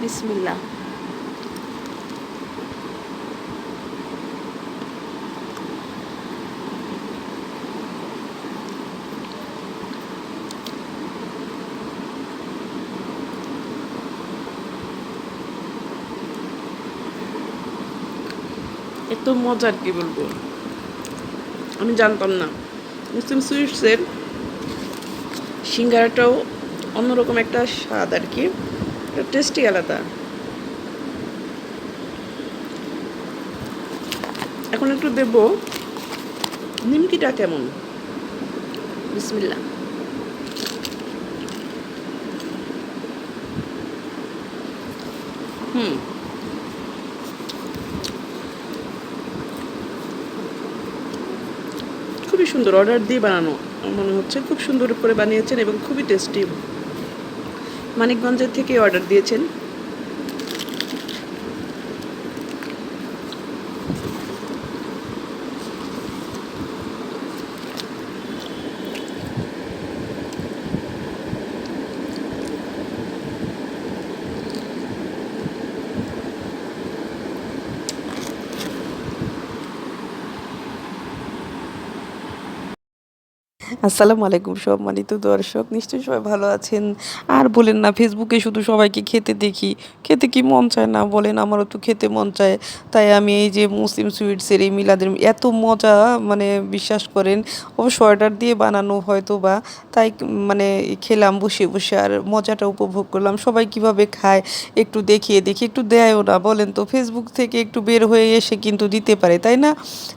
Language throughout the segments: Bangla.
বিসমিল্লা এত মজার কি বলব? আমি জানতাম না। মুসলিম সুইটসের সিঙ্গারাটাও অন্যরকম একটা স্বাদ আর কি। টেস্টি আলাদা। এখন একটু দেব, নিমকিটা কেমন? বিসমিল্লা হুম। খুবই সুন্দর, অর্ডার দিয়ে বানানো মনে হচ্ছে। খুব সুন্দর করে বানিয়েছেন এবং খুবই টেস্টি। মানিকগঞ্জের থেকে অর্ডার দিয়েছেন। আসসালামু আলাইকুম সম্মানিত দর্শক, নিশ্চয়ই সবাই ভালো আছেন। আর বলেন না ফেসবুকে শুধু সবাইকে খেতে দেখি। খেতে কি মন চায় না বলেন, আমারও তো খেতে মন চায়। তাই আমি এই যে মুসলিম সুইটসের এই মিলাদের এত মজা মানে বিশ্বাস করেন, অবশ্য অর্ডার দিয়ে বানানো হয়তো বা তাই মানে খেলাম বসে বসে আর মজাটা উপভোগ করলাম। সবাই কীভাবে খায় একটু দেখিয়ে দেখি, একটু দেয়ও না বলেন তো। ফেসবুক থেকে একটু বের হয়ে এসে কিন্তু দিতে পারে, তাই না?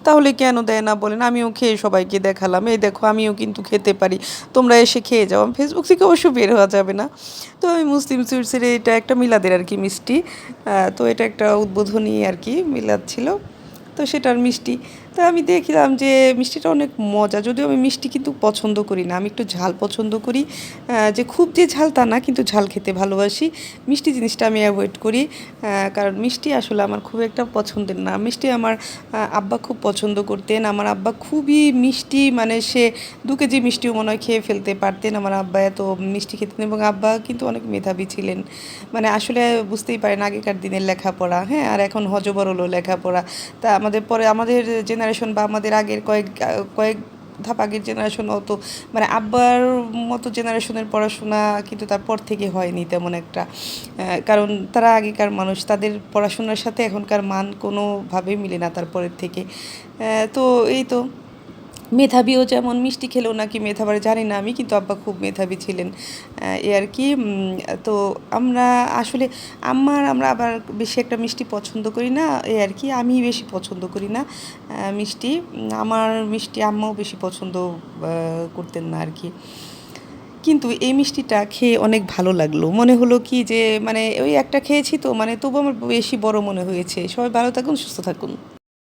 তাহলে কেন দেয় না বলেন? আমিও খেয়ে সবাইকে দেখালাম। এই দেখো, আমিও কিন্তু খেতে পারি। তোমরা এসে খেয়ে যাও। ফেসবুক থেকে অবশ্য বের হওয়া যাবে না। তো আমি মুসলিম সুইটসের এটা একটা মিলাদের আর কি মিষ্টি। তো এটা একটা উদ্বোধনী আর কি মিলাদ ছিল। তো সেটার মিষ্টি। তা আমি দেখলাম যে মিষ্টিটা অনেক মজা। যদিও আমি মিষ্টি কিন্তু পছন্দ করি না। আমি একটু ঝাল পছন্দ করি। যে খুব যে ঝাল তা না, কিন্তু ঝাল খেতে ভালোবাসি। মিষ্টি জিনিসটা আমি অ্যাভয়েড করি। কারণ মিষ্টি আসলে আমার খুব একটা পছন্দের না। মিষ্টি আমার আব্বা খুব পছন্দ করতেন। আমার আব্বা খুবই মিষ্টি মানে সে দু কেজি মিষ্টিও মনে হয় খেয়ে ফেলতে পারতেন। আমার আব্বা এত মিষ্টি খেতেন এবং আব্বা কিন্তু অনেক মেধাবী ছিলেন। মানে আসলে বুঝতেই পারেন আগেকার দিনের লেখাপড়া। হ্যাঁ আর এখন হজবর হলো লেখাপড়া। তা আমাদের পরে আমাদের জেনারেশন বা আমাদের আগের কয়েক কয়েক ধাপ আগের জেনারেশন অত মানে আব্বার মতো জেনারেশনের পড়াশোনা কিন্তু তারপর থেকে হয়নি তেমন একটা। কারণ তারা আগেকার মানুষ, তাদের পড়াশোনার সাথে এখনকার মান কোনোভাবে মিলে না তারপরের থেকে। তো এই তো। মেধাবীও যেমন মিষ্টি খেলেও নাকি মেধাবার জানি না আমি, কিন্তু আব্বা খুব মেধাবী ছিলেন। এ আর কি তো আমরা আসলে আমার, আমরা আবার বেশি একটা মিষ্টি পছন্দ করি না, এ আর কি আমি বেশি পছন্দ করি না মিষ্টি। আমার মিষ্টি আম্মাও বেশি পছন্দ করতেন না আর কি। কিন্তু এই মিষ্টিটা খেয়ে অনেক ভালো লাগল। মনে হলো কি যে মানে ওই একটা খেয়েছি তো মানে তবু আমার বেশি বড় মনে হয়েছে। সবাই ভালো থাকুন, সুস্থ থাকুন।